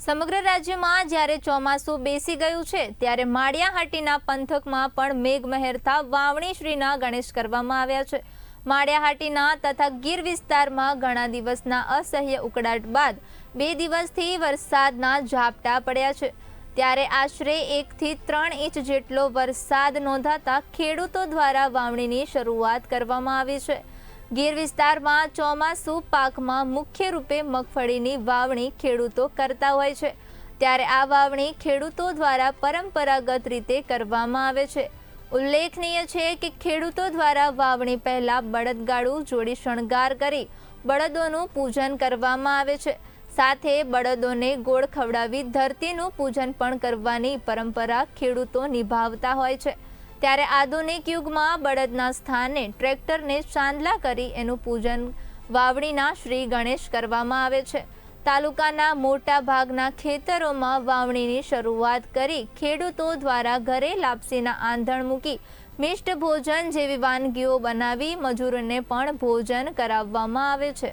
સમગ્ર રાજ્યમાં જ્યારે ચોમાસું બેસી ગયું છે, ત્યારે માળિયાહાટીના પંથકમાં પણ મેઘમહેરતા વાવણી શ્રીના ગણેશ કરવામાં આવ્યા છે. માળિયાહાટીના તથા ગીર વિસ્તારમાં ઘણા દિવસના અસહ્ય ઉકળાટ બાદ બે દિવસથી વરસાદના ઝાપટા પડ્યા છે. ત્યારે આશરે એકથી ત્રણ ઇંચ જેટલો વરસાદ નોંધાતા ખેડૂતો દ્વારા વાવણીની શરૂઆત કરવામાં આવી છે. ગીર વિસ્તારમાં ચોમાસુ પાકમાં મુખ્ય રૂપે મગફળીની વાવણી ખેડૂતો કરતા હોય છે. ત્યારે આ વાવણી ખેડૂતો દ્વારા પરંપરાગત રીતે કરવામાં આવે છે. ઉલ્લેખનીય છે કે ખેડૂતો દ્વારા વાવણી પહેલા બળદગાડું જોડી શણગાર કરી બળદોનું પૂજન કરવામાં આવે છે. સાથે બળદોને ગોળ ખવડાવી ધરતીનું પૂજન પણ કરવાની પરંપરા ખેડૂતો નિભાવતા હોય છે. ત્યારે આધુનિક યુગમાં બળદના સ્થાને ટ્રેક્ટરને ચાંદલા કરી એનું પૂજન વાવણીના શ્રી ગણેશ કરવામાં આવે છે. તાલુકાના મોટા ભાગના ખેતરોમાં વાવણીની શરૂઆત કરી ખેડૂતો દ્વારા ઘરે લાપસીના આંધણ મૂકી મિષ્ટ ભોજન જેવી વાનગીઓ બનાવી મજૂરોને પણ ભોજન કરાવવામાં આવે છે.